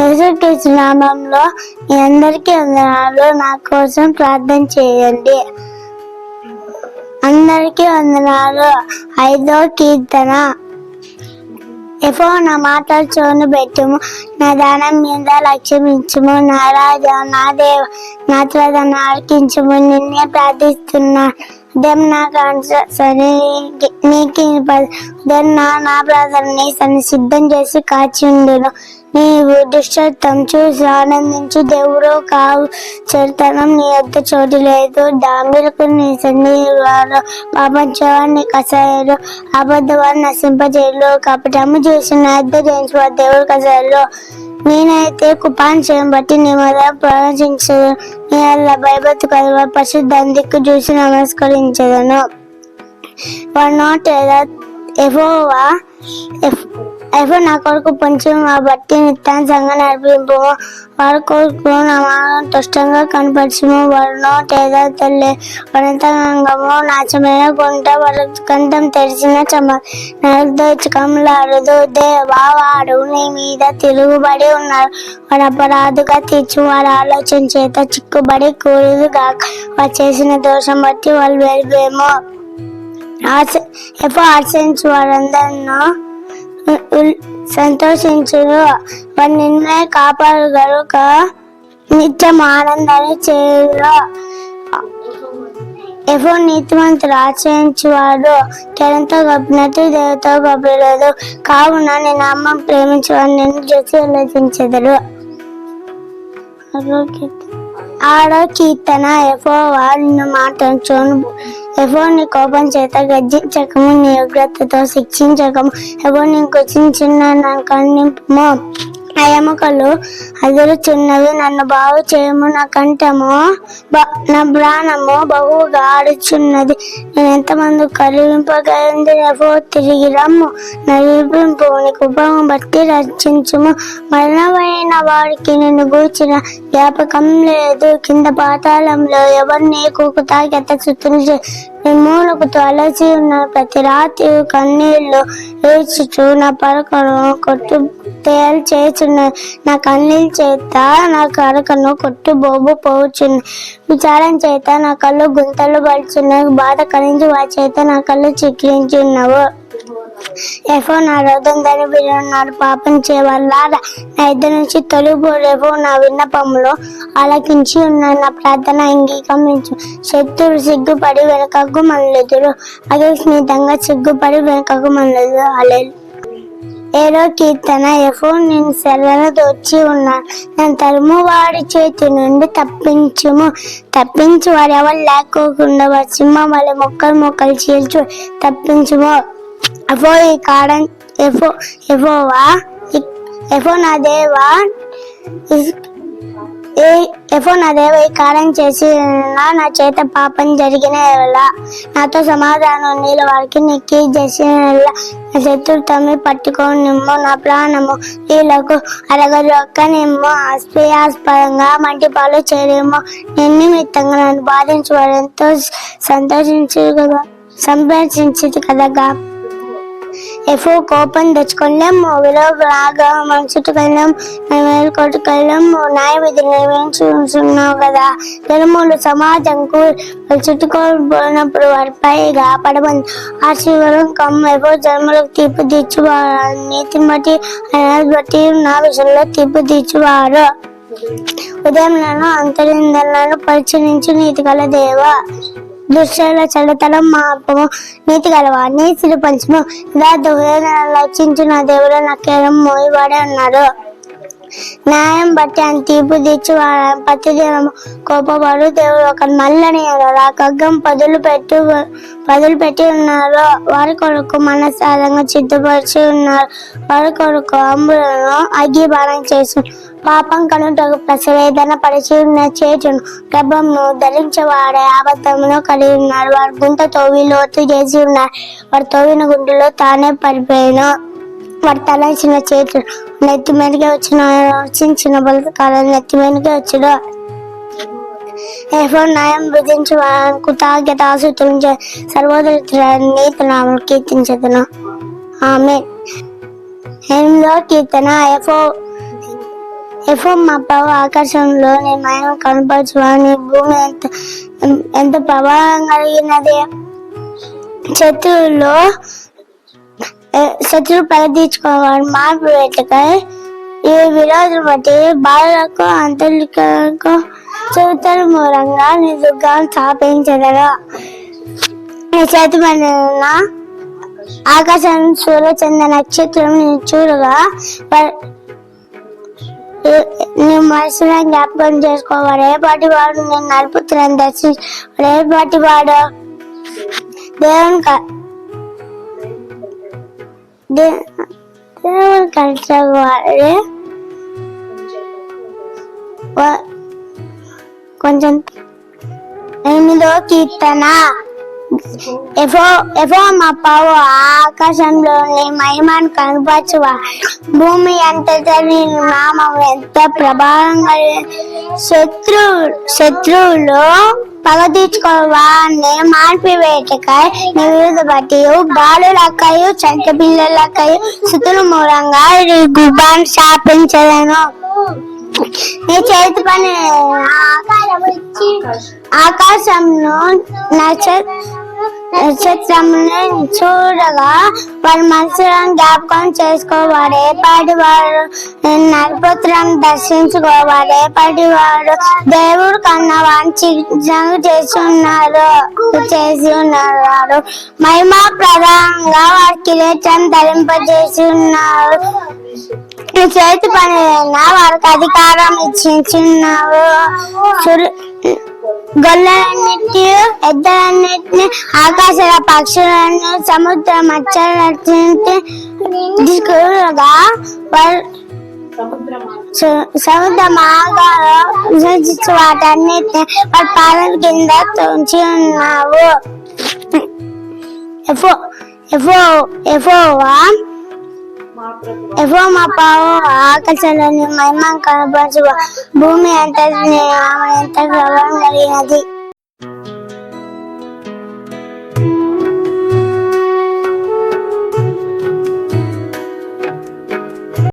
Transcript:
యేసుక్రీస్తు నామంలో మీ అందరికీ వందనాలు. నా కోసం ప్రార్థన చేయండి. అందరికీ వందనాలు. ఐదో కీర్తన. ఎఫో నా మాటలు చోను పెట్టుము. నా దానం మీద లక్ష్యమించుము. నా రాజా నా దేవ నా త్వరను ఆలకించుము. నిన్నే ప్రార్థిస్తున్నా. ఉదయం నా సరే నీకు ఉదయం నా నా బ్రదర్ని సన్ని సిద్ధం చేసి కాచి ఉండేను. నీవు దుష్టత్వం చూసి ఆనందించి దేవుడు కావు చరితనం నీ యొక్క చోటు లేదు. డాంబిలకు నీ సన్నిధిలో పాపంచవాన్ని కసాయలు అబద్ధవాన్ని నశింపజేయలు. కపటము చేసిన నా వద్ద జయించు దేవుడు కసాయలు నేనైతే కుపాన్ చేయం బట్టి నీ మీద ప్రవచించదు నీ అలా భయభక్తి కలవ పరిశుద్ధ చూసి నమస్కరించదను. వన్ నాట్ ఎఫోవా నా కొడుకు పొంచి మా బట్టి నిత్యాంశంగా నడిపింపు. వారి కొడుకు నా మార్గం తుష్టంగా కనపరచము. వారు నోటేదో తల్లి వనంతరంగము నాచమైన గుంట వారి కంఠం తెరిచిన చమ నరదోచకంలాడదు దేవా వాడు నీ మీద తిరుగుబడి ఉన్నారు. వారు అపరాధుగా తీర్చు వారి ఆలోచన చేత చిక్కుబడి కూరుదు గాక వారు చేసిన దోషం బట్టి వాళ్ళు వెళ్ళిపోయేమో ఆశ ఎప్పుడు ఆశించు వారందరినూ సంతోషించును. వారి నిన్నే కాపాడు గనుక నిత్యం ఆనందాన్ని చేయును. ఎఫో నీతిమంతుడు ఆశ్రయించువాడు. కేరంతో గొప్పనట్టు దేవతో గొప్పలేదు. కావున నేను అమ్మ ప్రేమించేవాడు నేను చూసి ఆలోచించెదరు. ఆడ కీర్తన ఎఫో నిన్ను మాట ఎఫో నీ కోపం చేత గర్జించకము నీ ఉగ్రతతో శిక్షించకము. ఎఫో నీ కుచించిన నా కన్నింపు నా ఎముకలు అదురుచున్నవి నన్ను బాగు చేయము నా కంఠము బ- నా ప్రాణము బహుగా ఆడుచున్నది. నేను ఎంతమంది కలిగింపగలింది ఎఫో తిరిగి రమ్ము. నా విపింపు నీ కుప్పము బట్టి రక్షించుము. మరణమైన వారికి నేను గూర్చిన జ్ఞాపకం లేదు. కింద పాతాళంలో ఎవరిని కూకుతాకి ఎత్త చుట్టూ మూలకు తలసి ఉన్న ప్రతి రాత్రి కన్నీళ్ళు ఏడ్చుచు నా పరకను కొట్టు తేలు చేస్తున్న. నా కన్నీళ్ళ చేత నా కరకను కొట్టు బోబు పోవచ్చున్న విచారం చేత నా కళ్ళు గుంతలు పడుచున్న బాధ కలించి వా చేత నా కళ్ళు చిక్కించున్నావు. ఎఫో నా రోదం దాని విన్నాడు పాపం చేయవల్లారా నా ఇద్దరు నుంచి తొలుపు. రేపు నా విన్నపములో ఆలకించి ఉన్న. నా ప్రార్థన అంగీకరించు. శత్రుడు సిగ్గుపడి వెనకకు మనలెదురు అదే స్నేహితంగా సిగ్గుపడి వెనకకు మనలేదు అలేదు ఏడో కీర్తన ఎఫో నేను సెలను దోచి ఉన్నాను నేను తరుము వాడి చేతి నుండి తప్పించుము. తప్పించు వారు ఎవరు లేకోకుండా వారి సింహం వాళ్ళ మొక్కలు మొక్కలు చీల్చు తప్పించుము. ఎఫో ఈ కాడం ఎఫో ఎఫోవా ఎఫో నా దేవా? ఏ ఎఫో నా దేవ ఈ కారం చేసి నా చేత పాపం జరిగిన నాతో సమాధానం నీళ్ళ వారికి నీకు చేసిన ఎడల తమ్మి పట్టుకొని నిమ్ము నా ప్రాణము నీళ్ళకు అరగదొక్క నిమ్ము ఆస్పయాస్పదంగా మంటి పాలు చేయలేమో. నిన్నిమిత్తంగా నన్ను బాధించు ఎంతో సంతోషించు కదా సంభాషించింది కదగా ఎఫో కోపం తెచ్చుకోలేము విలువ రాగా మన చుట్టుకెళ్ళాం మేము కొట్టుకెళ్ళాము న్యాయ విధి నిర్వహించున్నావు కదా. జనములు సమాజంకు చుట్టుకోబోయినప్పుడు వారిపై కాపాడమని ఆ శివరం కమ్మ ఎఫో జన్మలకు తీర్పు తీర్చువారు. నీతిని బట్టి బట్టి నా విషయంలో తీర్పు తీర్చువారు. ఉదయం నన్ను అంతరిందలను పరిచయించు నీతి కల దేవా. దుష్టుల చెడుతలం మాపము నీతి గలవాన్ని సిరిపంచము ఇలా దుఃఖ లక్షించు నా దేవుడు నాకేరం మోయబడి అన్నాడు న్యాయం బట్టి ఆయన తీర్పు తెచ్చి ప్రతి దినము కోపపడు దేవుడు ఒక మల్లని ఎడల పదులు పెట్టి పదులు పెట్టి ఉన్నారు. వారి కొరకు మనసారంగా సిద్ధపరిచి ఉన్నారు. వారి కొరకు అంబులను అగ్గిబాణం చేసి. పాపం కనుటకు ప్రసవేదన పరిచి ఉన్న చేతును గర్భంను ధరించేవాడే అబద్ధమును కలిగి ఉన్నారు. వారి గుంట తోవి లోతు చేసి ఉన్నారు. వారి తోవిన గుండెలో తానే పడిపోయాను. వాడు చిన్న చేతులు నెత్తి మీదకే వచ్చిన చిన్న బలకాలం నెత్తి మీదకే వచ్చాడు ఏఫో న్యాయం విధించి కృతజ్ఞత ఆసుతులు సర్వోదరి నీతి నామలు కీర్తించదును. ఆమె ఎనిమిదో కీర్తన ఎఫో ఎఫో మా పవ ఆకాశంలో నేను మయం కనపరచువాని భూమి ఎంత ఎంత ప్రభావం కలిగినది? శత్రువుల్లో శత్రు శత్రువు పగదీర్చుకోవాలి మార్పు వేటకై ఈ విరోధులు బట్టి బాలులకు అంతరికలకు చూతల మూలంగా నీ దుర్గాన్ని స్థాపించదరా ఆకాశం సూర్యచంద్ర నక్షత్రం చూడగా ప- నీ మనసులో జ్ఞాపకం చేసుకోవాలి. రేపాటి వాడు నేను నలుపుతున్నాను దర్శించి రేపాటి వాడు దేవుని క- దే- దేవుని కలిసి కొంచెం ఎనిమిదో కీర్తన ఎవో ఎవో మా పావు ఆకాశంలోని మహిమను కనపరచువా? భూమి ఎంత తెలియని నామం ఎంత ప్రభావం శత్రు శత్రువులు పగ తీర్చుకోవాన్ని మార్పివేటకై నీ విరుద్ధ బట్టి బాలులక్కయు చంట పిల్లలక్కయు సుతుల మూలంగా గుబాన్ శాపించదను. నీ చేతి పని ఆకాశంను నక్ష- నక్షత్రమును చూడగా వారి మనసులను జ్ఞాపకం చేసుకోవాలి రేపాటి వారు నరపుత్రం దర్శించుకోవాలి రేపాటి వారు దేవుడు కన్నా వారి చేసి చేస్తున్నారు చేసి ఉన్నారు మహిమా ప్రధానంగా వారి కిరీటం ధరింపజేసి ఉన్నారు చేతి పని వారికి అధికారం ఇచ్చిన్నావు సురు- గొల్లలన్నిటి ఎద్దలన్నిటిని ఆకాశ పక్షులను సముద్ర మచ్చలగా తీసుకుగా సముద్ర మార్గాలు విసర్జించి వాటన్నిటిని వాటి పాదం కింద తుంచి ఉన్నావు. ఎఫో ఎఫో ఎఫోవా ఎవో మా పావు ఆకాశాలని మహిమ కనపరచు భూమి అంత ఎంత ప్రభావం కలిగినది?